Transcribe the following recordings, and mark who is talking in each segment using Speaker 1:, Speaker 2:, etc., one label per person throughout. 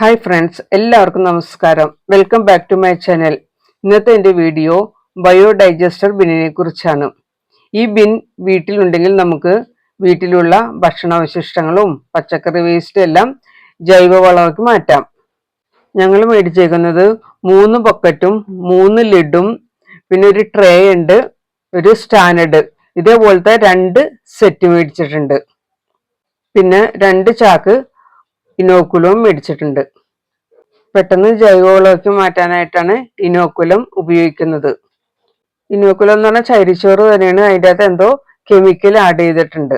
Speaker 1: Hi friends എല്ലാവർക്കും നമസ്കാരം. Welcome back to my channel ഇന്നത്തെ എന്റെ വീഡിയോ ബയോഡൈജസ്റ്റർ ബിന്നിനെ കുറിച്ചാണ്. ഈ ബിൻ വീട്ടിലുണ്ടെങ്കിൽ നമുക്ക് വീട്ടിലുള്ള ഭക്ഷണാവശിഷ്ടങ്ങളും പച്ചക്കറി വേസ്റ്റ് എല്ലാം ജൈവവളമാക്കി മാറ്റാം. ഞങ്ങൾ മേടിച്ചേക്കുന്നത് മൂന്ന് ബക്കറ്റും മൂന്ന് ലിഡും പിന്നെ ഒരു ട്രേ ഉണ്ട് ഒരു സ്റ്റാൻഡ് ഇതേപോലത്തെ രണ്ട് സെറ്റ് മേടിച്ചിട്ടുണ്ട്. പിന്നെ രണ്ട് ചാക്ക് ഇനോക്കുലവും മേടിച്ചിട്ടുണ്ട്. പെട്ടെന്ന് ജൈവവളമാക്കി മാറ്റാനായിട്ടാണ് ഇനോക്കുലം ഉപയോഗിക്കുന്നത്. ഇനോക്കുലം എന്ന് പറഞ്ഞാൽ ചൈരിച്ചോറ് തന്നെയാണ്. അതിന്റെ അകത്ത് എന്തോ കെമിക്കൽ ആഡ് ചെയ്തിട്ടുണ്ട്.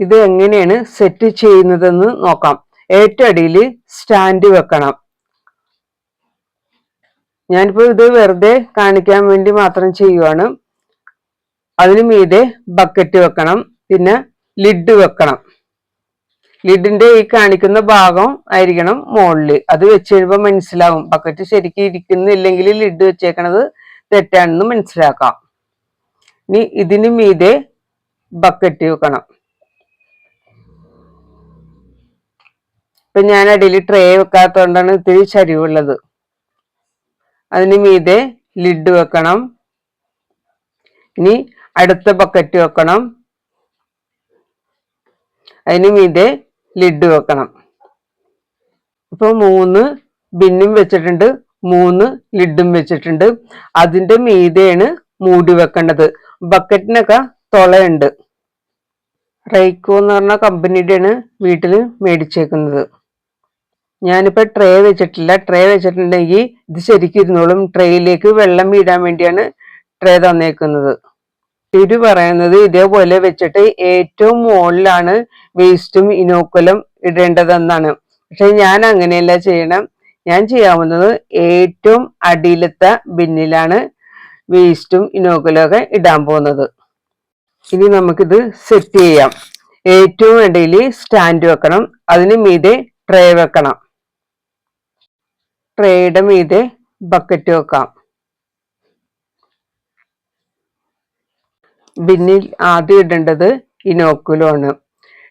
Speaker 1: ഇത് എങ്ങനെയാണ് സെറ്റ് ചെയ്യുന്നതെന്ന് നോക്കാം. ഏറ്റവും അടിയിൽ സ്റ്റാൻഡ് വെക്കണം. ഞാനിപ്പോൾ ഇത് വെറുതെ കാണിക്കാൻ വേണ്ടി മാത്രം ചെയ്യുവാണ്. അതിന് മീതെ ബക്കറ്റ് വെക്കണം. പിന്നെ ലിഡ് വെക്കണം. ലിഡിന്റെ ഈ കാണിക്കുന്ന ഭാഗം ആയിരിക്കണം മുകളിൽ അത് വെച്ച് കഴിയുമ്പോൾ മനസ്സിലാവും. ബക്കറ്റ് ശരിക്കും ഇരിക്കുന്നില്ലെങ്കിൽ ലിഡ് വെച്ചേക്കണത് തെറ്റാണെന്ന് മനസ്സിലാക്കാം. ഇനി ഇതിന് മീതെ ബക്കറ്റ് വെക്കണം. ഇപ്പൊ ഞാൻ അടിയിൽ ട്രേ വെക്കാത്തോണ്ടാണ് ഇത്തിരി ചരിവുള്ളത്. അതിന് മീതെ ലിഡ് വെക്കണം. ഇനി അടുത്ത ബക്കറ്റ് വെക്കണം. അതിന് മീതെ ലിഡ് വെക്കണം. ഇപ്പൊ മൂന്ന് ബിന്നും വെച്ചിട്ടുണ്ട് മൂന്ന് ലിഡും വെച്ചിട്ടുണ്ട്. അതിന്റെ മീതെയാണ് മൂടി വെക്കേണ്ടത്. ബക്കറ്റിനൊക്കെ തുളയുണ്ട്. റൈക്കോ എന്ന് പറഞ്ഞ കമ്പനിയുടെയാണ് വീട്ടിൽ മേടിച്ചേക്കുന്നത്. ഞാനിപ്പോ ട്രേ വെച്ചിട്ടില്ല. ട്രേ വെച്ചിട്ടുണ്ടെങ്കിൽ ഇത് ശരിക്കും ഇരുന്നോളും. ട്രേയിലേക്ക് വെള്ളം വീഴാൻ വേണ്ടിയാണ് ട്രേ തന്നേക്കുന്നത്. ഇവർ പറയുന്നത് ഇതേപോലെ വെച്ചിട്ട് ഏറ്റവും മുകളിലാണ് വേസ്റ്റും ഇനോക്കുലം ഇടേണ്ടതെന്നാണ്. പക്ഷെ ഞാൻ അങ്ങനെയല്ല ചെയ്യണം. ഞാൻ ചെയ്യാവുന്നത് ഏറ്റവും അടിയിലത്തെ ബിന്നിലാണ് വേസ്റ്റും ഇനോക്കലും ഒക്കെ ഇടാൻ പോകുന്നത്. ഇനി നമുക്കിത് സെറ്റ് ചെയ്യാം. ഏറ്റവും ഇടയിൽ സ്റ്റാൻഡ് വെക്കണം. അതിന് മീതെ ട്രേ വെക്കണം. ട്രേയുടെ മീതെ ബക്കറ്റ് വെക്കാം. ബിന്നിൽ ആദ്യം ഇടേണ്ടത് ഇനോക്കുലമാണ്.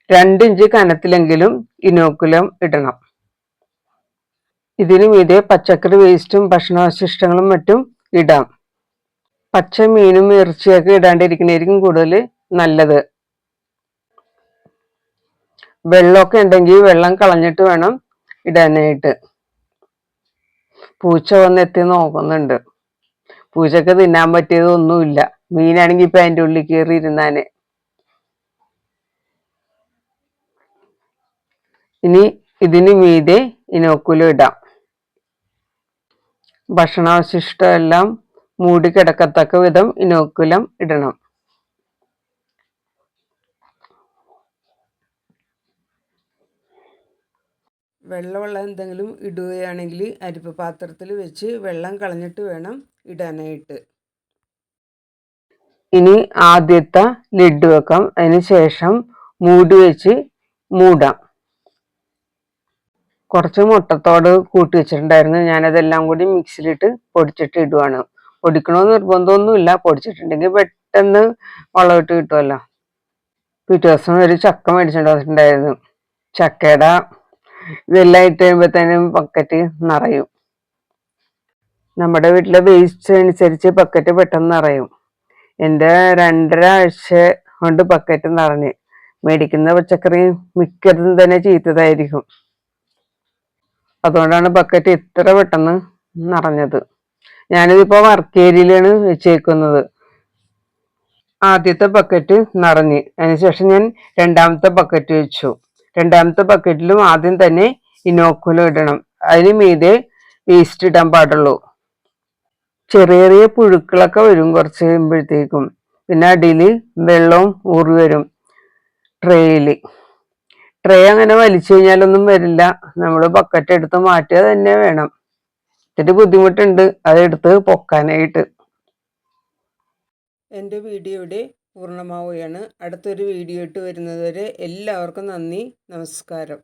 Speaker 1: രണ്ടിഞ്ച് കനത്തിലെങ്കിലും ഇനോക്കുലം ഇടണം. ഇതിനു മീതെ പച്ചക്കറി വേസ്റ്റും ഭക്ഷണാവശിഷ്ടങ്ങളും മറ്റും ഇടാം. പച്ച മീനും ഇറച്ചിയൊക്കെ ഇടാണ്ടിരിക്കണായിരിക്കും കൂടുതൽ നല്ലത്. വെള്ളമൊക്കെ ഉണ്ടെങ്കിൽ വെള്ളം കളഞ്ഞിട്ട് വേണം ഇടാനായിട്ട്. പൂച്ച വന്നെത്തി നോക്കുന്നുണ്ട് പൂച്ചക്ക് തിന്നാൻ പറ്റിയതൊന്നുമില്ല. മീനാണെങ്കി ഇപ്പൊ അതിന്റെ ഉള്ളിൽ കയറി ഇരുന്നാന് ഇനി ഇതിന് മീതെ ഇനോക്കുലം ഇടാം. ഭക്ഷണാവശിഷ്ടം എല്ലാം മൂടി കിടക്കത്തക്ക വിധം ഇനോക്കുലം ഇടണം. വെള്ളമുള്ള എന്തെങ്കിലും ഇടുകയാണെങ്കിൽ അരിപ്പ പാത്രത്തിൽ വെച്ച് വെള്ളം കളഞ്ഞിട്ട് വേണം ഇടാനായിട്ട്. ഇനി ആദ്യത്തെ ലിഡ് വെക്കാം. അതിന് ശേഷം മൂടി വെച്ച് മൂടാം. കുറച്ച് മുട്ടത്തോട് കൂട്ടി വെച്ചിട്ടുണ്ടായിരുന്നു. ഞാനതെല്ലാം കൂടി മിക്സിയിലിട്ട് പൊടിച്ചിട്ട് ഇടുവാണ്. പൊടിക്കണമെന്ന് നിർബന്ധമൊന്നുമില്ല. പൊടിച്ചിട്ടുണ്ടെങ്കിൽ പെട്ടെന്ന് വളമിട്ട് കിട്ടുമല്ലോ പിറ്റേ ദിവസം ഒരു ചക്ക മേടിച്ചിട്ടുണ്ടായിരുന്നു ചക്കയുടെ ഇതെല്ലാം ഇട്ട് കഴിയുമ്പോഴത്തേനും പക്കറ്റ് നിറയും. നമ്മുടെ വീട്ടിലെ വേസ്റ്റ് അനുസരിച്ച് പക്കറ്റ് പെട്ടെന്ന് നിറയും. എന്റെ രണ്ടര ആഴ്ച കൊണ്ട് ബക്കറ്റ് നിറഞ്ഞ്. മേടിക്കുന്ന പച്ചക്കറി മിക്കതും തന്നെ ചീത്തതായിരിക്കും. അതുകൊണ്ടാണ് ബക്കറ്റ് ഇത്ര പെട്ടെന്ന് നിറഞ്ഞത്. ഞാനിതിപ്പോ വർക്ക് ഏരിയയിലാണ് വെച്ചേക്കുന്നത്. ആദ്യത്തെ ബക്കറ്റ് നിറഞ്ഞ്. അതിനുശേഷം ഞാൻ രണ്ടാമത്തെ ബക്കറ്റ് വെച്ചു. രണ്ടാമത്തെ ബക്കറ്റിലും ആദ്യം തന്നെ ഇനോക്കുലം ഇടണം. അതിന് മീതെ വേസ്റ്റ് ഇടാൻ പാടുള്ളൂ. ചെറിയ ചെറിയ പുഴുക്കളൊക്കെ വരും കുറച്ച് കഴിയുമ്പോഴത്തേക്കും. പിന്നെ അടിയിൽ വെള്ളവും ഊറി വരും. ട്രേയിൽ ട്രേ അങ്ങനെ വലിച്ചു കഴിഞ്ഞാലൊന്നും വരില്ല. നമ്മൾ ബക്കറ്റ് എടുത്ത് മാറ്റുക തന്നെ വേണം. ഇത്തിരി ബുദ്ധിമുട്ടുണ്ട്. അതെടുത്ത് പൊക്കാനായിട്ട്. എന്റെ വീഡിയോ ഇവിടെ പൂർണമാവുകയാണ്. അടുത്തൊരു വീഡിയോ ഇട്ട് വരുന്നതുവരെ എല്ലാവർക്കും നന്ദി. നമസ്കാരം.